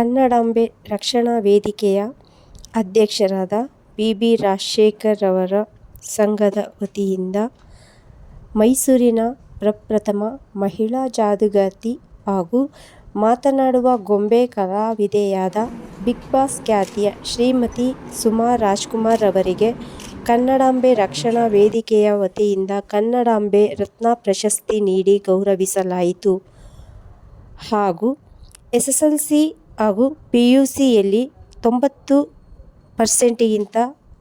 ಕನ್ನಡಾಂಬೆ ರಕ್ಷಣಾ ವೇದಿಕೆಯ ಅಧ್ಯಕ್ಷರಾದ ಬಿ ಬಿ ರಾಜಶೇಖರ್ ಅವರ ಸಂಘದ ವತಿಯಿಂದ ಮೈಸೂರಿನ ಪ್ರಪ್ರಥಮ ಮಹಿಳಾ ಜಾದೂಗಾರ್ತಿ ಹಾಗೂ ಮಾತನಾಡುವ ಗೊಂಬೆ ಕಲಾವಿದೆಯಾದ ಬಿಗ್ ಬಾಸ್ ಖ್ಯಾತಿಯ ಶ್ರೀಮತಿ ಸುಮಾ ರಾಜ್ಕುಮಾರ್ ಅವರಿಗೆ ಕನ್ನಡಾಂಬೆ ರಕ್ಷಣಾ ವೇದಿಕೆಯ ವತಿಯಿಂದ ಕನ್ನಡಾಂಬೆ ರತ್ನ ಪ್ರಶಸ್ತಿ ನೀಡಿ ಗೌರವಿಸಲಾಯಿತು. ಹಾಗೂ ಎಸ್ ಎಸ್ ಎಲ್ ಸಿ ಹಾಗೂ ಪಿ ಯು ಸಿಯಲ್ಲಿ ತೊಂಬತ್ತು ಪರ್ಸೆಂಟಿಗಿಂತ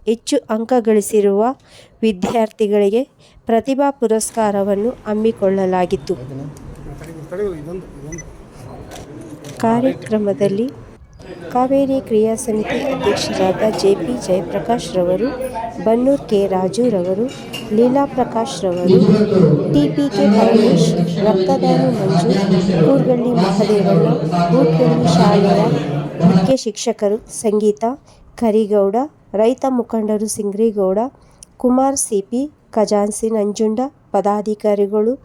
ಹೆಚ್ಚು ಅಂಕ ಗಳಿಸಿರುವ ವಿದ್ಯಾರ್ಥಿಗಳಿಗೆ ಪ್ರತಿಭಾ ಪುರಸ್ಕಾರವನ್ನು ಹಮ್ಮಿಕೊಳ್ಳಲಾಗಿತ್ತು. ಕಾರ್ಯಕ್ರಮದಲ್ಲಿ ಕಾವೇರಿ ಕ್ರಿಯಾ ಸಮಿತಿ ಅಧ್ಯಕ್ಷರಾದ ಜೆ ಪಿ ಜಯಪ್ರಕಾಶ್ ರವರು, ಬನ್ನೂರ್ ಕೆ ರಾಜು ರವರು, ಲೀಲಾ ಪ್ರಕಾಶ್ ರವರು ಟಿ ಪಿ ಕೆ ಪರಮೇಶ್, ರಕ್ತದಾನಿ ಮಂಜು, ಕೂರ್ಗಳ್ಳಿ ಮಹದೇವಣ್ಣ, ಕೂರ್ಗಳ್ಳಿ ಶಾಲೆಯ ಮುಖ್ಯ ಶಿಕ್ಷಕರು ಸಂಗೀತ, ಕರಿಗೌಡ, ರೈತ ಮುಖಂಡರು ಸಿಂಗ್ರಿಗೌಡ, ಕುಮಾರ್ ಸಿಪಿ ಖಜಾನ್ಸಿ ನಂಜುಂಡ, ಪದಾಧಿಕಾರಿಗಳು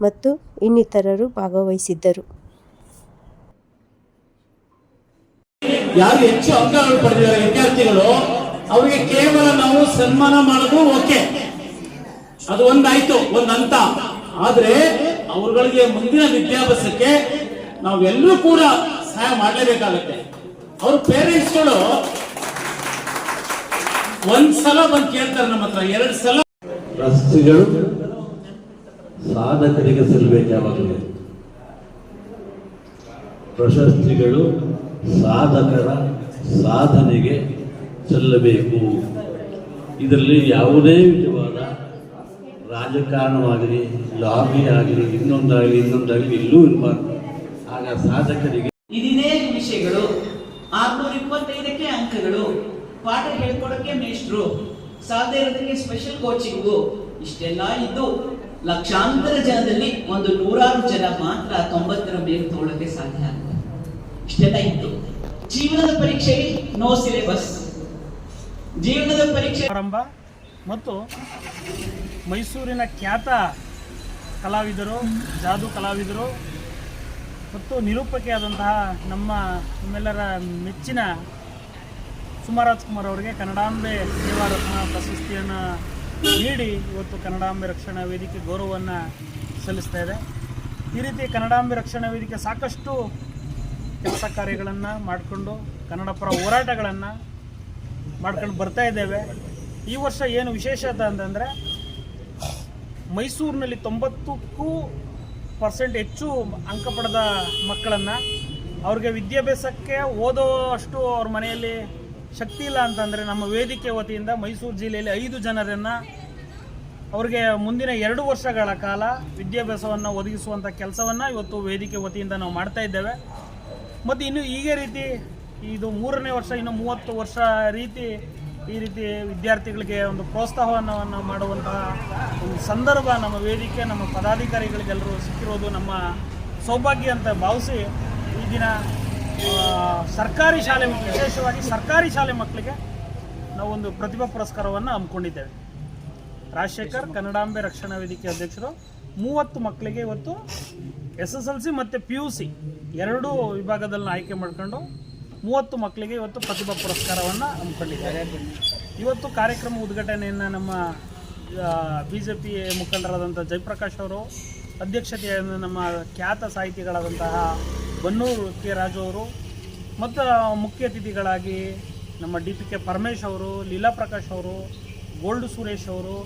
ಮತ್ತು ಇನ್ನಿತರರು ಭಾಗವಹಿಸಿದ್ದರು. ಯಾರು ಹೆಚ್ಚು ಅಂಕಗಳು ಪಡೆದಿದ್ದಾರೆ ವಿದ್ಯಾರ್ಥಿಗಳು, ಅವರಿಗೆ ಕೇವಲ ನಾವು ಸನ್ಮಾನ ಮಾಡೋದು ಓಕೆ. ಅದು ಒಂದಾಯ್ತು, ಒಂದ್ ಹಂತ. ಆದ್ರೆ ಅವರುಗಳಿಗೆ ಮುಂದಿನ ವಿದ್ಯಾಭ್ಯಾಸಕ್ಕೆ ನಾವೆಲ್ಲರೂ ಕೂಡ ಸಹಾಯ ಮಾಡಲೇಬೇಕಾಗತ್ತೆ. ಅವ್ರ ಪೇರೆಂಟ್ಸ್ಗಳು ಒಂದ್ ಸಲ ಬಂದು ಕೇಳ್ತಾರೆ ನಮ್ಮ ಹತ್ರ, ಎರಡು ಸಲ. ಪ್ರಶಸ್ತಿಗಳು ಸಾಧಕರಿಗೆ ಸಲ್ಲಬೇಕು ಯಾವಾಗಲೂ. ಪ್ರಶಸ್ತಿಗಳು ಸಾಧಕರ ಸಾಧನೆಗೆ ಸಲ್ಲಬೇಕು ಇದರಲ್ಲಿ ಯಾವುದೇ ವಿಧವಾದ ರಾಜಕಾರಣವಾಗಲಿ, ಲಾಬಿ ಆಗಲಿ, ಇನ್ನೊಂದಾಗಲಿ ಇನ್ನೊಂದಾಗಲಿ ಎಲ್ಲೂ ಇರಬಾರ್ದು. ಆಗ ಸಾಧಕರಿಗೆ ಇದಿನೇ ವಿಷಯಗಳು. ಆರ್ನೂರ ಇಪ್ಪತ್ತೈದಕ್ಕೆ ಅಂಕಗಳು. ಪಾಠ ಹೇಳ್ಕೊಡಕ್ಕೆ ಮೇಷ್ಟ್ರು. ಸಾಧ್ಯ ಇರೋದಕ್ಕೆ ಸ್ಪೆಷಲ್ ಕೋಚಿಂಗು ಇಷ್ಟೆಲ್ಲ ಇದ್ದು ಲಕ್ಷಾಂತರ ಜನದಲ್ಲಿ ಒಂದು ನೂರಾರು ಜನ ಮಾತ್ರ ತೊಂಬತ್ತರ ಮೇಲೆ ತೋಳಕ್ಕೆ ಸಾಧ್ಯ ಆಗುತ್ತೆ ಇಷ್ಟೆಲ್ಲ ಇತ್ತು ಜೀವನದ ಪರೀಕ್ಷೆಗೆ ನೋ ಸಿಲೆಬಸ್ ಜೀವನದ ಪರೀಕ್ಷೆ ಆರಂಭ ಮತ್ತು ಮೈಸೂರಿನ ಖ್ಯಾತ ಕಲಾವಿದರು, ಜಾದು ಕಲಾವಿದರು ಮತ್ತು ನಿರೂಪಕಿಯಾದಂತಹ ನಮ್ಮ ನಮ್ಮೆಲ್ಲರ ಮೆಚ್ಚಿನ ಸುಮಾ ರಾಜ್ಕುಮಾರ್ ಅವರಿಗೆ ಕನ್ನಡಾಂಬೆ ಸೇವಾ ರತ್ನ ಪ್ರಶಸ್ತಿಯನ್ನು ನೀಡಿ ಇವತ್ತು ಕನ್ನಡಾಂಬೆ ರಕ್ಷಣಾ ವೇದಿಕೆ ಗೌರವವನ್ನು ಸಲ್ಲಿಸ್ತಾ ಇದೆ. ಈ ರೀತಿ ಕನ್ನಡಾಂಬೆ ರಕ್ಷಣಾ ವೇದಿಕೆ ಸಾಕಷ್ಟು ಕೆಲಸ ಕಾರ್ಯಗಳನ್ನು ಮಾಡಿಕೊಂಡು ಕನ್ನಡ ಪರ ಹೋರಾಟಗಳನ್ನು ಮಾಡ್ಕೊಂಡು ಬರ್ತಾ ಇದ್ದೇವೆ. ಈ ವರ್ಷ ಏನು ವಿಶೇಷತೆ ಅಂತಂದರೆ ಮೈಸೂರಿನಲ್ಲಿ ತೊಂಬತ್ತಕ್ಕೂ ಪರ್ಸೆಂಟ್ ಹೆಚ್ಚು ಅಂಕ ಪಡೆದ ಮಕ್ಕಳನ್ನು ಅವ್ರಿಗೆ ವಿದ್ಯಾಭ್ಯಾಸಕ್ಕೆ ಓದೋ ಅಷ್ಟು ಅವ್ರ ಮನೆಯಲ್ಲಿ ಶಕ್ತಿ ಇಲ್ಲ ಅಂತಂದರೆ ನಮ್ಮ ವೇದಿಕೆ ವತಿಯಿಂದ ಮೈಸೂರು ಜಿಲ್ಲೆಯಲ್ಲಿ ಐದು ಜನರನ್ನು ಅವ್ರಿಗೆ ಮುಂದಿನ ಎರಡು ವರ್ಷಗಳ ಕಾಲ ವಿದ್ಯಾಭ್ಯಾಸವನ್ನು ಒದಗಿಸುವಂಥ ಕೆಲಸವನ್ನು ಇವತ್ತು ವೇದಿಕೆ ವತಿಯಿಂದ ನಾವು ಮಾಡ್ತಾ ಇದ್ದೇವೆ. ಮತ್ತು ಇನ್ನು ಹೀಗೆ ರೀತಿ ಇದು ಮೂರನೇ ವರ್ಷ, ಇನ್ನು ಮೂವತ್ತು ವರ್ಷ ರೀತಿ ಈ ರೀತಿ ವಿದ್ಯಾರ್ಥಿಗಳಿಗೆ ಒಂದು ಪ್ರೋತ್ಸಾಹವನ್ನು ಮಾಡುವಂತಹ ಒಂದು ಸಂದರ್ಭ, ನಮ್ಮ ವೇದಿಕೆ, ನಮ್ಮ ಪದಾಧಿಕಾರಿಗಳಿಗೆಲ್ಲರೂ ಸಿಕ್ಕಿರೋದು ನಮ್ಮ ಸೌಭಾಗ್ಯ ಅಂತ ಭಾವಿಸಿ ಈ ದಿನ ಸರ್ಕಾರಿ ಶಾಲೆ ವಿಶೇಷವಾಗಿ ಸರ್ಕಾರಿ ಶಾಲೆ ಮಕ್ಕಳಿಗೆ ನಾವೊಂದು ಪ್ರತಿಭಾ ಪುರಸ್ಕಾರವನ್ನು ಹಮ್ಮಿಕೊಂಡಿದ್ದೇವೆ. ರಾಜಶೇಖರ್, ಕನ್ನಡಾಂಬೆ ರಕ್ಷಣಾ ವೇದಿಕೆ ಅಧ್ಯಕ್ಷರು, ಮೂವತ್ತು ಮಕ್ಕಳಿಗೆ ಇವತ್ತು ಎಸ್ ಎಸ್ ಎಲ್ ಸಿ ಮತ್ತು ಪಿ ಯು ಸಿ ಎರಡೂ ವಿಭಾಗದಲ್ಲಿ ಆಯ್ಕೆ ಮಾಡ್ಕೊಂಡು ಮೂವತ್ತು ಮಕ್ಕಳಿಗೆ ಇವತ್ತು ಪ್ರತಿಭಾ ಪುರಸ್ಕಾರವನ್ನು ಹಮ್ಮಿಕೊಂಡಿದ್ದಾರೆ. ಇವತ್ತು ಕಾರ್ಯಕ್ರಮ ಉದ್ಘಾಟನೆಯನ್ನು ನಮ್ಮ ಬಿ ಜೆ ಪಿ ಮುಖಂಡರಾದಂಥ ಜಯಪ್ರಕಾಶ್ ಅವರು, ಅಧ್ಯಕ್ಷತೆಯನ್ನು ನಮ್ಮ ಖ್ಯಾತ ಸಾಹಿತಿಗಳಾದಂತಹ ಬನ್ನೂರು ಕೆ ರಾಜು ಅವರು, ಮತ್ತು ಮುಖ್ಯ ಅತಿಥಿಗಳಾಗಿ ನಮ್ಮ ಡಿ ಪಿ ಕೆ ಪರಮೇಶ್ ಅವರು ಲೀಲಾ ಪ್ರಕಾಶ್ ಅವರು, ಗೋಲ್ಡ್ ಸುರೇಶ್ ಅವರು